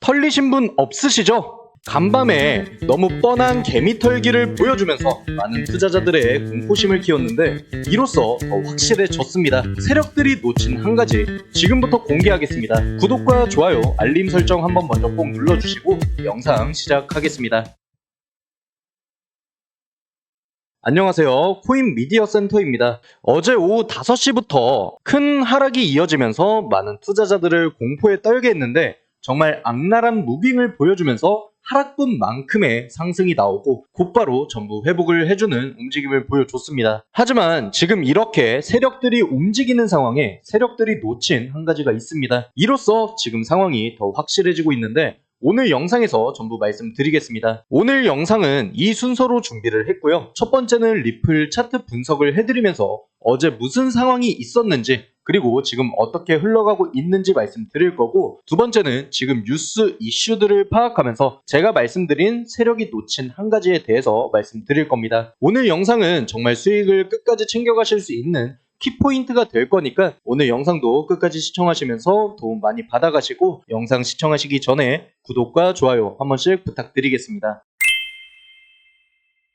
털리신 분 없으시죠? 간밤에 너무 뻔한 개미 털기를 보여주면서 많은 투자자들의 공포심을 키웠는데 이로써 더 확실해졌습니다. 세력들이 놓친 한 가지 지금부터 공개하겠습니다. 구독과 좋아요, 알림 설정 한번 먼저 꼭 눌러주시고 영상 시작하겠습니다. 안녕하세요. 코인 미디어 센터입니다. 어제 오후 5시부터 큰 하락이 이어지면서 많은 투자자들을 공포에 떨게 했는데 정말 악랄한 무빙을 보여주면서 하락분만큼의 상승이 나오고 곧바로 전부 회복을 해주는 움직임을 보여줬습니다. 하지만 지금 이렇게 세력들이 움직이는 상황에 세력들이 놓친 한 가지가 있습니다. 이로써 지금 상황이 더 확실해지고 있는데 오늘 영상에서 전부 말씀드리겠습니다. 오늘 영상은 이 순서로 준비를 했고요. 첫 번째는 리플 차트 분석을 해드리면서 어제 무슨 상황이 있었는지 그리고 지금 어떻게 흘러가고 있는지 말씀드릴 거고 두 번째는 지금 뉴스 이슈들을 파악하면서 제가 말씀드린 세력이 놓친 한 가지에 대해서 말씀드릴 겁니다. 오늘 영상은 정말 수익을 끝까지 챙겨가실 수 있는 키포인트가 될 거니까 오늘 영상도 끝까지 시청하시면서 도움 많이 받아가시고 영상 시청하시기 전에 구독과 좋아요 한 번씩 부탁드리겠습니다.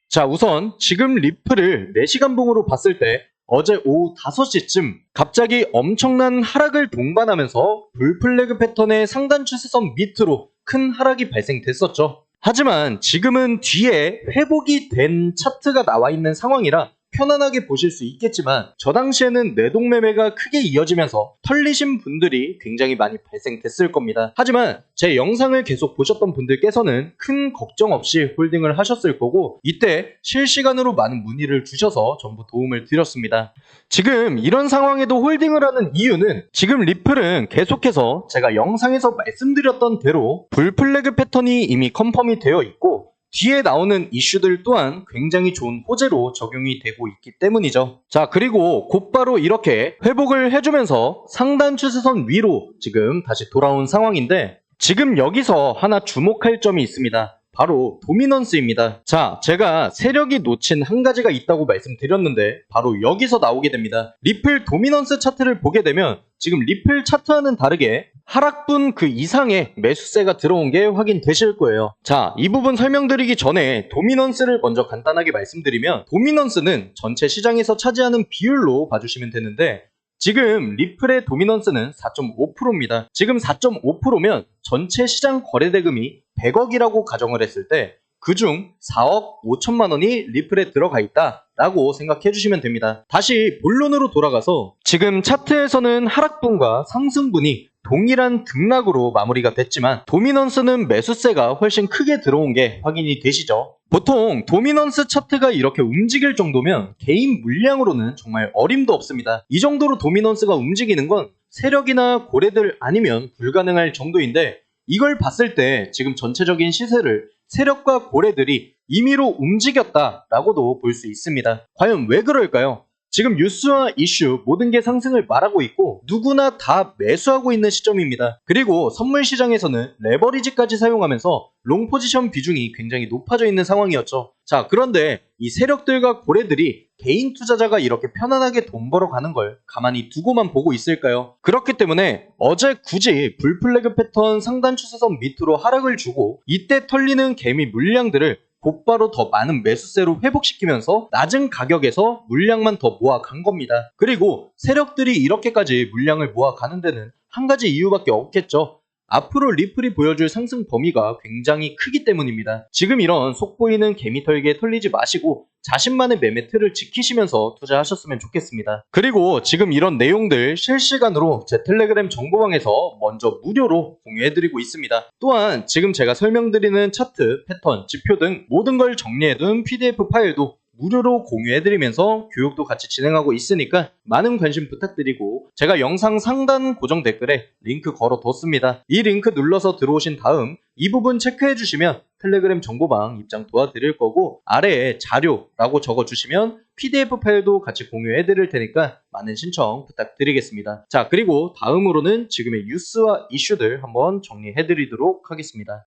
자, 우선 지금 리플을 4시간 봉으로 봤을 때 어제 오후 5시쯤 갑자기 엄청난 하락을 동반하면서 불플래그 패턴의 상단 추세선 밑으로 큰 하락이 발생됐었죠. 하지만 지금은 뒤에 회복이 된 차트가 나와 있는 상황이라 편안하게 보실 수 있겠지만 저 당시에는 내동매매가 크게 이어지면서 털리신 분들이 굉장히 많이 발생됐을 겁니다. 하지만 제 영상을 계속 보셨던 분들께서는 큰 걱정 없이 홀딩을 하셨을 거고 이때 실시간으로 많은 문의를 주셔서 전부 도움을 드렸습니다. 지금 이런 상황에도 홀딩을 하는 이유는 지금 리플은 계속해서 제가 영상에서 말씀드렸던 대로 불플래그 패턴이 이미 컨펌이 되어 있고 뒤에 나오는 이슈들 또한 굉장히 좋은 호재로 적용이 되고 있기 때문이죠. 자, 그리고 곧바로 이렇게 회복을 해주면서 상단 추세선 위로 지금 다시 돌아온 상황인데 지금 여기서 하나 주목할 점이 있습니다. 바로 도미넌스입니다. 자, 제가 세력이 놓친 한 가지가 있다고 말씀드렸는데 바로 여기서 나오게 됩니다. 리플 도미넌스 차트를 보게 되면 지금 리플 차트와는 다르게 하락분 그 이상의 매수세가 들어온 게 확인되실 거예요. 자, 이 부분 설명드리기 전에 도미넌스를 먼저 간단하게 말씀드리면 도미넌스는 전체 시장에서 차지하는 비율로 봐주시면 되는데 지금 리플의 도미넌스는 4.5%입니다. 지금 4.5%면 전체 시장 거래 대금이 100억이라고 가정을 했을 때 그중 4억 5천만 원이 리플에 들어가 있다 라고 생각해 주시면 됩니다. 다시 본론으로 돌아가서 지금 차트에서는 하락분과 상승분이 동일한 등락으로 마무리가 됐지만 도미넌스는 매수세가 훨씬 크게 들어온 게 확인이 되시죠? 보통 도미넌스 차트가 이렇게 움직일 정도면 개인 물량으로는 정말 어림도 없습니다. 이 정도로 도미넌스가 움직이는 건 세력이나 고래들 아니면 불가능할 정도인데 이걸 봤을 때 지금 전체적인 시세를 세력과 고래들이 임의로 움직였다라고도 볼 수 있습니다. 과연 왜 그럴까요? 지금 뉴스와 이슈 모든 게 상승을 말하고 있고 누구나 다 매수하고 있는 시점입니다. 그리고 선물 시장에서는 레버리지까지 사용하면서 롱 포지션 비중이 굉장히 높아져 있는 상황이었죠. 자, 그런데 이 세력들과 고래들이 개인 투자자가 이렇게 편안하게 돈 벌어 가는 걸 가만히 두고만 보고 있을까요? 그렇기 때문에 어제 굳이 불플래그 패턴 상단 추세선 밑으로 하락을 주고 이때 털리는 개미 물량들을 곧바로 더 많은 매수세로 회복시키면서 낮은 가격에서 물량만 더 모아간 겁니다. 그리고 세력들이 이렇게까지 물량을 모아가는 데는 한 가지 이유밖에 없겠죠. 앞으로 리플이 보여줄 상승 범위가 굉장히 크기 때문입니다. 지금 이런 속 보이는 개미 털기에 털리지 마시고 자신만의 매매 틀을 지키시면서 투자하셨으면 좋겠습니다. 그리고 지금 이런 내용들 실시간으로 제 텔레그램 정보방에서 먼저 무료로 공유해드리고 있습니다. 또한 지금 제가 설명드리는 차트, 패턴, 지표 등 모든 걸 정리해둔 PDF 파일도 무료로 공유해드리면서 교육도 같이 진행하고 있으니까 많은 관심 부탁드리고 제가 영상 상단 고정 댓글에 링크 걸어뒀습니다. 이 링크 눌러서 들어오신 다음 이 부분 체크해주시면 텔레그램 정보방 입장 도와드릴 거고 아래에 자료라고 적어주시면 PDF 파일도 같이 공유해드릴 테니까 많은 신청 부탁드리겠습니다. 자 그리고 다음으로는 지금의 뉴스와 이슈들 한번 정리해드리도록 하겠습니다.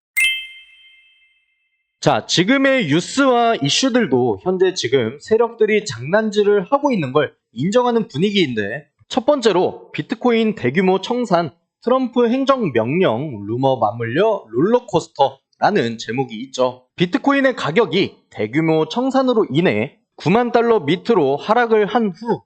자, 지금의 뉴스와 이슈들도 현재 지금 세력들이 장난질을 하고 있는 걸 인정하는 분위기인데 첫 번째로 비트코인 대규모 청산 트럼프 행정명령 루머 맞물려 롤러코스터라는 제목이 있죠. 비트코인의 가격이 대규모 청산으로 인해 9만 달러 밑으로 하락을 한 후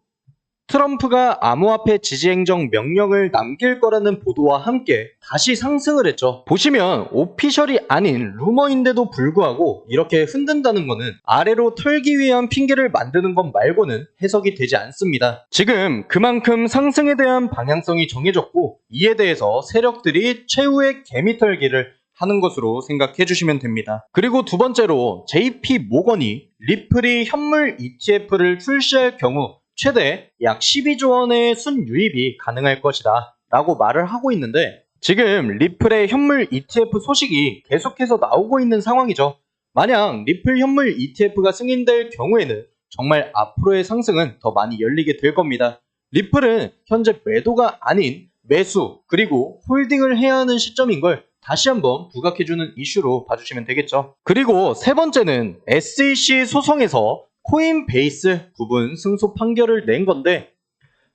트럼프가 암호화폐 지지 행정 명령을 남길 거라는 보도와 함께 다시 상승을 했죠. 보시면 오피셜이 아닌 루머인데도 불구하고 이렇게 흔든다는 거는 아래로 털기 위한 핑계를 만드는 것 말고는 해석이 되지 않습니다. 지금 그만큼 상승에 대한 방향성이 정해졌고 이에 대해서 세력들이 최후의 개미털기를 하는 것으로 생각해 주시면 됩니다. 그리고 두 번째로 JP 모건이 리플이 현물 ETF를 출시할 경우 최대 약 12조 원의 순유입이 가능할 것이다 라고 말을 하고 있는데 지금 리플의 현물 ETF 소식이 계속해서 나오고 있는 상황이죠. 만약 리플 현물 ETF가 승인될 경우에는 정말 앞으로의 상승은 더 많이 열리게 될 겁니다. 리플은 현재 매도가 아닌 매수 그리고 홀딩을 해야 하는 시점인 걸 다시 한번 부각해주는 이슈로 봐주시면 되겠죠. 그리고 세 번째는 SEC 소송에서 코인베이스 부분 승소 판결을 낸 건데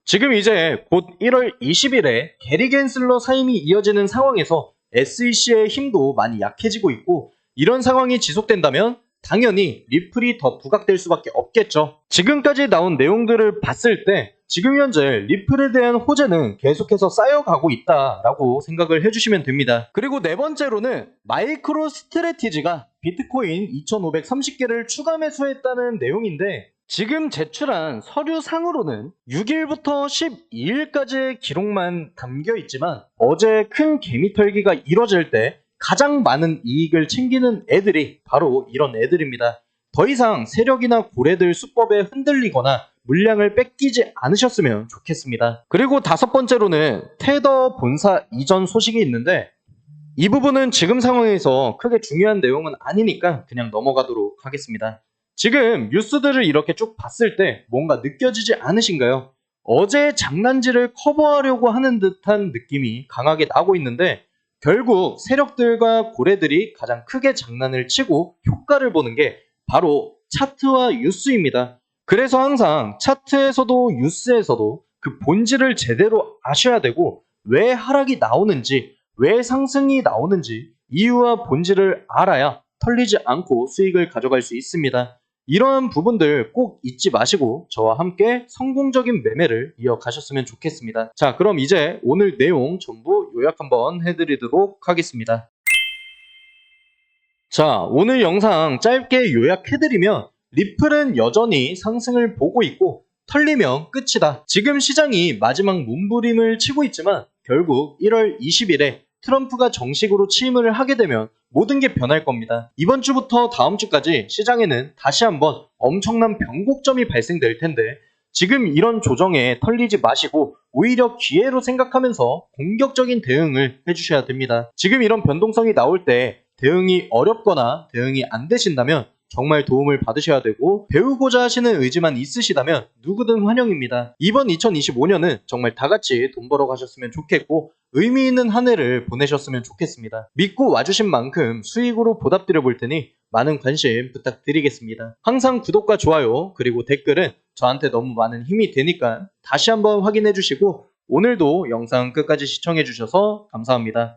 지금 이제 곧 1월 20일에 게리 겐슬러 사임이 이어지는 상황에서 SEC의 힘도 많이 약해지고 있고 이런 상황이 지속된다면 당연히 리플이 더 부각될 수밖에 없겠죠. 지금까지 나온 내용들을 봤을 때 지금 현재 리플에 대한 호재는 계속해서 쌓여가고 있다라고 생각을 해주시면 됩니다. 그리고 네 번째로는 마이크로 스트레티지가 비트코인 2,530개를 추가 매수했다는 내용인데 지금 제출한 서류상으로는 6일부터 12일까지의 기록만 담겨 있지만 어제 큰 개미털기가 이뤄질 때 가장 많은 이익을 챙기는 애들이 바로 이런 애들입니다. 더 이상 세력이나 고래들 수법에 흔들리거나 물량을 뺏기지 않으셨으면 좋겠습니다. 그리고 다섯 번째로는 테더 본사 이전 소식이 있는데 이 부분은 지금 상황에서 크게 중요한 내용은 아니니까 그냥 넘어가도록 하겠습니다. 지금 뉴스들을 이렇게 쭉 봤을 때 뭔가 느껴지지 않으신가요? 어제 장난질을 커버하려고 하는 듯한 느낌이 강하게 나고 있는데 결국 세력들과 고래들이 가장 크게 장난을 치고 효과를 보는 게 바로 차트와 뉴스입니다. 그래서 항상 차트에서도 뉴스에서도 그 본질을 제대로 아셔야 되고 왜 하락이 나오는지 왜 상승이 나오는지 이유와 본질을 알아야 털리지 않고 수익을 가져갈 수 있습니다. 이러한 부분들 꼭 잊지 마시고 저와 함께 성공적인 매매를 이어가셨으면 좋겠습니다. 자, 그럼 이제 오늘 내용 전부 요약 한번 해드리도록 하겠습니다. 자, 오늘 영상 짧게 요약해드리면 리플은 여전히 상승을 보고 있고 털리면 끝이다. 지금 시장이 마지막 몸부림을 치고 있지만 결국 1월 20일에 트럼프가 정식으로 취임을 하게 되면 모든 게 변할 겁니다. 이번 주부터 다음 주까지 시장에는 다시 한번 엄청난 변곡점이 발생될 텐데 지금 이런 조정에 털리지 마시고 오히려 기회로 생각하면서 공격적인 대응을 해주셔야 됩니다. 지금 이런 변동성이 나올 때 대응이 어렵거나 대응이 안 되신다면 정말 도움을 받으셔야 되고 배우고자 하시는 의지만 있으시다면 누구든 환영입니다. 이번 2025년은 정말 다 같이 돈 벌어 가셨으면 좋겠고 의미 있는 한 해를 보내셨으면 좋겠습니다. 믿고 와주신 만큼 수익으로 보답드려 볼 테니 많은 관심 부탁드리겠습니다. 항상 구독과 좋아요 그리고 댓글은 저한테 너무 많은 힘이 되니까 다시 한번 확인해 주시고 오늘도 영상 끝까지 시청해 주셔서 감사합니다.